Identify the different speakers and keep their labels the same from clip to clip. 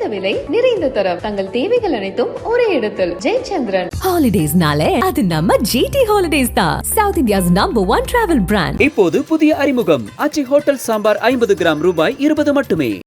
Speaker 1: குறைந்த விலை நிறைந்த தரம். தங்கள் தேவைகள் அனைத்தும் ஒரே இடத்தில். ஜெயச்சந்திரன்.
Speaker 2: ஹாலிடேஸ்னாலே அது நம்ம ஜிடி ஹாலிடேஸ் தான். South India's number one travel brand
Speaker 3: இப்போது புதிய அறிமுகம். அச்சி ஹோட்டல் சாம்பார் ஐம்பது கிராம் ரூபாய் இருபது மட்டுமே.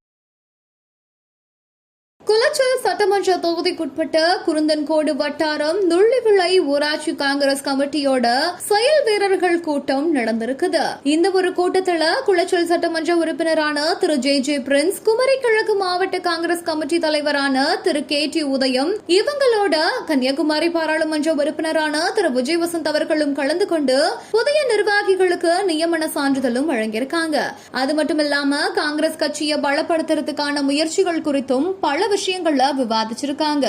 Speaker 4: சட்டமன்ற தொகுதிக்குட்பட்ட குருந்தன்கோடு வட்டாரம் நுள்ளிவிளை ஊராட்சி காங்கிரஸ் கமிட்டியோட செயல் வீரர்கள் கூட்டம் நடந்திருக்குது. இந்த ஒரு கூட்டத்துல குளச்சல் சட்டமன்ற உறுப்பினரான திரு ஜே ஜே பிரின்ஸ் குமரி கிழக்கு மாவட்ட காங்கிரஸ் கமிட்டி தலைவரான திரு கே டி உதயம் இவங்களோட கன்னியாகுமரி பாராளுமன்ற உறுப்பினரான திரு விஜய் வசந்த் அவர்களும் கலந்து கொண்டு புதிய நிர்வாகிகளுக்கு நியமன சான்றிதழும் வழங்கியிருக்காங்க. அது மட்டும் இல்லாம காங்கிரஸ் கட்சியை பலப்படுத்துறதுக்கான முயற்சிகள் குறித்தும் பல விஷயங்கள்ல விவாதிச்சிருக்காங்க.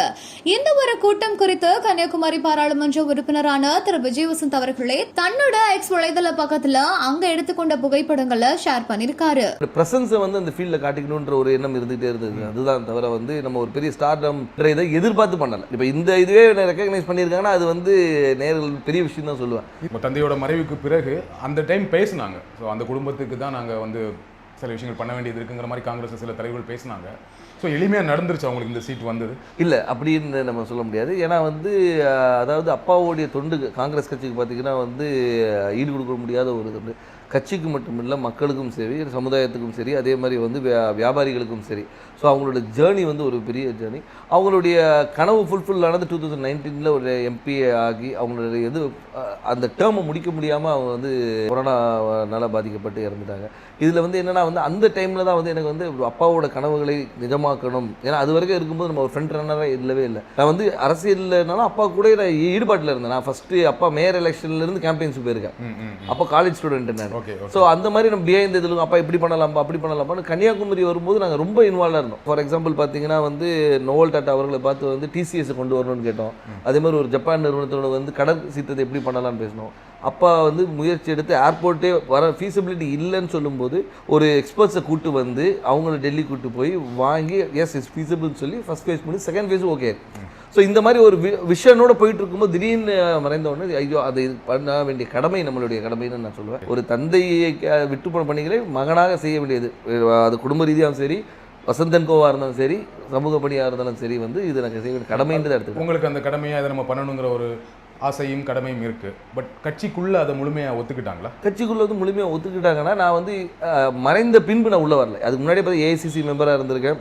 Speaker 4: இந்த ஒரு கூட்டம் குறித்து கன்னியாகுமரி பாராளுமன்ற உறுப்பினரான திரு. விஜய் வசந்த் அவர்களே தன்னோட எக்ஸ் வலைதள பக்கத்துல அங்க எடுத்துக்கொண்ட புகைப்படங்களை ஷேர் பண்ணிருக்காரு.
Speaker 5: ப்ரெசன்ஸை வந்து அந்த ஃபீல்டில் காட்டிக்கணுன்ற ஒரு எண்ணம் இருந்துகிட்டே இருந்தது. அதுதான் தவிர வந்து நம்ம ஒரு பெரிய ஸ்டார்டம் இதை எதிர்பார்த்து பண்ணலை. இப்போ இந்த இதுவே ரெக்கக்னைஸ் பண்ணியிருக்காங்கன்னா அது வந்து நேர்கள் பெரிய விஷயம் தான் சொல்லுவேன்.
Speaker 6: இப்போ தந்தையோட மறைவுக்கு பிறகு அந்த டைம் பேசினாங்க. ஸோ அந்த குடும்பத்துக்கு தான் நாங்கள் வந்து சில விஷயங்கள் பண்ண வேண்டியது இருக்குங்கிற மாதிரி காங்கிரஸ் சில தலைவர்கள் பேசினாங்க. ஸோ எளிமையாக நடந்துருச்சு அவங்களுக்கு இந்த சீட் வந்தது.
Speaker 5: இல்லை அப்படின்னு நம்ம சொல்ல முடியாது. ஏன்னா வந்து அதாவது அப்பாவுடைய தொண்டு காங்கிரஸ் கட்சிக்கு பார்த்தீங்கன்னா வந்து ஈடு கொடுக்க முடியாத ஒரு தொண்டு. கட்சிக்கு மட்டும் இல்லை மக்களுக்கும் சரி சமுதாயத்துக்கும் சரி அதே மாதிரி வந்து வியா- வியாபாரிகளுக்கும் சரி. ஸோ அவங்களோட ஜேர்னி வந்து ஒரு பெரிய ஜேர்னி அவங்களுடைய கனவு ஃபுல்ஃபில் ஆனது டூ தௌசண்ட் நைன்டீனில் ஒரு எம்பி ஆகி அவங்களுடைய இது அந்த டேர்மை முடிக்க முடியாமல் அவங்க வந்து கொரோனாவால் பாதிக்கப்பட்டு இறந்துட்டாங்க. இதில் வந்து என்னென்னா வந்து அந்த டைமில் தான் வந்து எனக்கு வந்து அப்பாவோட கனவுகளை நிஜமாக்கணும். ஏன்னா அது வரைக்கும் இருக்கும்போது நம்ம ஒரு ஃப்ரண்ட் ரன்னராக இல்லவே இல்லை. நான் வந்து அரசியல்னாலும் அப்பா கூட நான் ஈடுபாட்டில் இருந்தேன். நான் ஃபஸ்ட்டு அப்பா மேயர் எலெக்ஷன்லேருந்து கேம்பெயின்ஸ் போயிருக்கேன். அப்போ காலேஜ் ஸ்டூடெண்ட் நான். ஸோ அந்த மாதிரி நம்ம பிஹைண்ட் இதில் அப்பா இப்படி பண்ணலாமா அப்படி பண்ணலாமான்னு கன்னியாகுமரி வரும்போது நாங்கள் ரொம்ப இன்வால்வாக இருந்தோம். ஃபார் எக்ஸாம்பிள் பார்த்தீங்கன்னா வந்து நோவல் டாட்டா அவர்களை பார்த்து வந்து டிசிஎஸ் கொண்டு வரணும்னு கேட்டோம். அதே மாதிரி ஒரு ஜப்பான் நிறுவனத்தோட வந்து கடல் சீத்தத்தை எப்படி பண்ணலாம்னு பேசினோம். அப்பா வந்து முயற்சி எடுத்து ஏர்போர்ட்டே வர ஃபீஸிபிலிட்டி இல்லைன்னு சொல்லும்போது ஒரு எக்ஸ்பர்ட்ஸை கூட்டு வந்து அவங்கள டெல்லி கூட்டு போய் வாங்கி எஸ் இஸ் ஃபீஸபிள்னு சொல்லி ஃபஸ்ட் ஃபேஸ் பண்ணி செகண்ட் ஃபேஸும் ஓகே ஸோ இந்த மாதிரி ஒரு வி விஷனோட போயிட்டு இருக்கும்போது திடீர்னு மறைந்த உடனே ஐயோ அது பண்ண வேண்டிய கடமை நம்மளுடைய கடமைன்னு நான் சொல்லுவேன். ஒரு தந்தையை விட்டு போன பணிகளை மகனாக செய்ய வேண்டியது. அது குடும்ப ரீதியாகவும் சரி வசந்தன் கோவாக இருந்தாலும் சரி சமூக பணியாக இருந்தாலும் சரி வந்து இது எனக்கு செய்ய வேண்டிய கடமைன்றதை எடுத்துக்கிறேன்
Speaker 6: உங்களுக்கு அந்த கடமையை அதை நம்ம பண்ணணுங்கிற ஒரு ஆசையும் கடமையும் இருக்கு. பட் கட்சிக்குள்ள அதை முழுமையாக ஒத்துக்கிட்டாங்களா?
Speaker 5: கட்சிக்குள்ள வந்து முழுமையாக ஒத்துக்கிட்டாங்கன்னா நான் வந்து மறைந்த பின்பு நான் உள்ளே வரல. அதுக்கு முன்னாடி பார்த்து ஏஐசிசி மெம்பராக இருந்திருக்கேன்.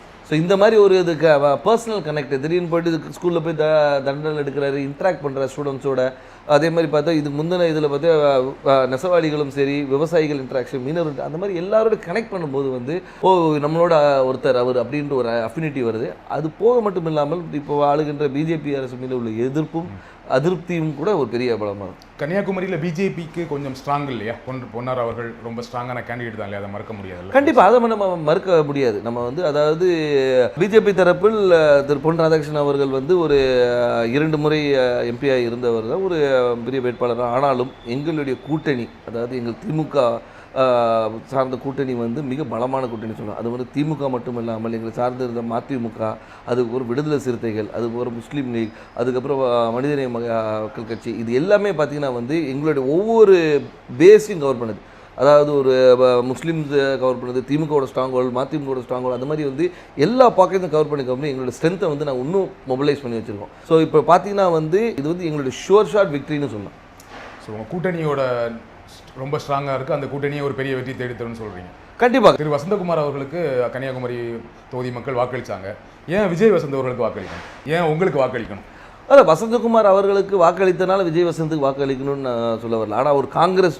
Speaker 5: ஸோ இந்த மாதிரி ஒரு இது பர்சனல் கனெக்ட் திடீர்னு போயிட்டு ஸ்கூலில் போய் த தண்டல் எடுக்கிறாரு இன்ட்ராக்ட் பண்ணுற ஸ்டூடெண்ட்ஸோட அதே மாதிரி பார்த்தா இது முந்தின இதில் பார்த்தா நெசவாளிகளும் சரி விவசாயிகள் இன்ட்ராக்ஷன் மீனவர் அந்த மாதிரி எல்லாரோட கனெக்ட் பண்ணும்போது வந்து ஓ நம்மளோட ஒருத்தர் அவர் அப்படின்ற ஒரு அஃபினிட்டி வருது. அது போக மட்டும் இல்லாமல் இப்போ ஆளுகின்ற பிஜேபி அரசு மீது உள்ள எதிர்ப்பும் அதிருப்தியும் கூட ஒரு பெரிய பலமாக இருக்கும்
Speaker 6: கன்னியாகுமரியில பிஜேபிக்கு கொஞ்சம் ஸ்ட்ராங் இல்லையா? பொன் பொன்னார் அவர்கள் ரொம்ப ஸ்ட்ராங்கான கேண்டிடேட் தான் இல்லையா? அதை மறக்க முடியாதுல்ல?
Speaker 5: கண்டிப்பாக அதை நம்ம மறுக்க முடியாது. நம்ம வந்து அதாவது பிஜேபி தரப்பில் திரு பொன் ராதாகிருஷ்ணன் அவர்கள் வந்து ஒரு இரண்டு முறை எம்பியாக இருந்தவர் தான். ஒரு பெரிய வேட்பாளர் ஆனாலும் எங்களுடைய கூட்டணி அதாவது எங்கள் திமுக சார்ந்த கூட்டணி வந்து மிக பலமான கூட்டணி சொல்லலாம். அது வந்து திமுக மட்டும் இல்லாமல் எங்களை சார்ந்து இருந்த மதிமுக அதுக்கு ஒரு விடுதலை சிறுத்தைகள் அதுக்கு ஒரு முஸ்லீம் லீக் அதுக்கப்புறம் மனிதநேய மக்கள் கட்சி இது எல்லாமே பார்த்திங்கன்னா வந்து எங்களுடைய ஒவ்வொரு பேஸையும் கவர் பண்ணுது. அதாவது ஒரு முஸ்லிம்ஸ் கவர் பண்ணுது திமுகவோட ஸ்ட்ராங் ஹோல் மதிமுகவோட ஸ்ட்ராங் ஹோல் அந்த மாதிரி வந்து எல்லா பாக்கெட்டும் கவர் பண்ணி பண்ணி எங்களோட ஸ்ட்ரென்த்தை வந்து நான் இன்னும் மொபிலைஸ் பண்ணி வச்சுருக்கோம். ஸோ இப்போ பார்த்தீங்கன்னா வந்து இது வந்து எங்களுடைய ஷுவர் ஷாட் விக்ட்ரின்னு சொல்லலாம்.
Speaker 6: ஸோ உங்க கூட்டணியோட ரொம்ப ஸ்ட்ராங்கா இருக்கு. அந்த கூட்டணியை ஒரு பெரிய வெற்றி தேடி தரும்னு சொல்றீங்க.
Speaker 5: கண்டிப்பாக
Speaker 6: திரு வசந்தகுமார் அவர்களுக்கு கன்னியாகுமரி தொகுதி மக்கள் வாக்களிச்சாங்க. ஏன் விஜய் வசந்த் அவர்களுக்கு வாக்களிக்கணும்? ஏன் உங்களுக்கு வாக்களிக்கணும்?
Speaker 5: அதான் வசந்தகுமார் அவர்களுக்கு வாக்களித்தனால விஜய் வசந்துக்கு வாக்களிக்கணும்னு நான் சொல்ல வரல. ஆனால் ஒரு காங்கிரஸ்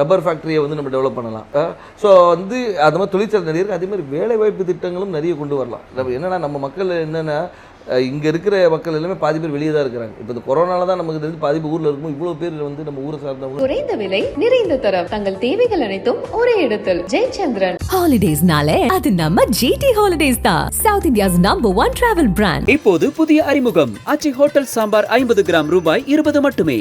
Speaker 5: ரப்பர் ஃபேக்ட்ரியை வந்து நம்ம டெவலப் பண்ணலாம். ஸோ வந்து அது மாதிரி தொழிற்சாலை நிறைய இருக்குது அதே மாதிரி வேலை வாய்ப்பு திட்டங்களும் நிறைய கொண்டு வரலாம். என்னன்னா நம்ம மக்கள் என்னென்னா இங்கே இருக்கிற மக்கள் எல்லாமே பாதி பேர் வெளியே தான் இருக்கிறாங்க. இப்போ இந்த கொரோனால தான் நமக்கு தெரிஞ்சு பாதி ஊரில் இருக்கும் இவ்வளோ பேர் வந்து நம்ம ஊரை சார்ந்தவங்க
Speaker 1: குறைந்த விலை நிறைந்த தரம். தங்கள் தேவைகள் அனைத்தும் ஒரே இடத்தில். ஜெயச்சந்திரன்.
Speaker 2: ஹாலிடேஸ்னாலே அது நம்ம ஜிடி ஹாலிடேஸ் தான். South India's number one travel brand
Speaker 3: இப்போது புதிய அறிமுகம். அச்சி ஹோட்டல் சாம்பார் ஐம்பது கிராம் ரூபாய் இருபது மட்டுமே.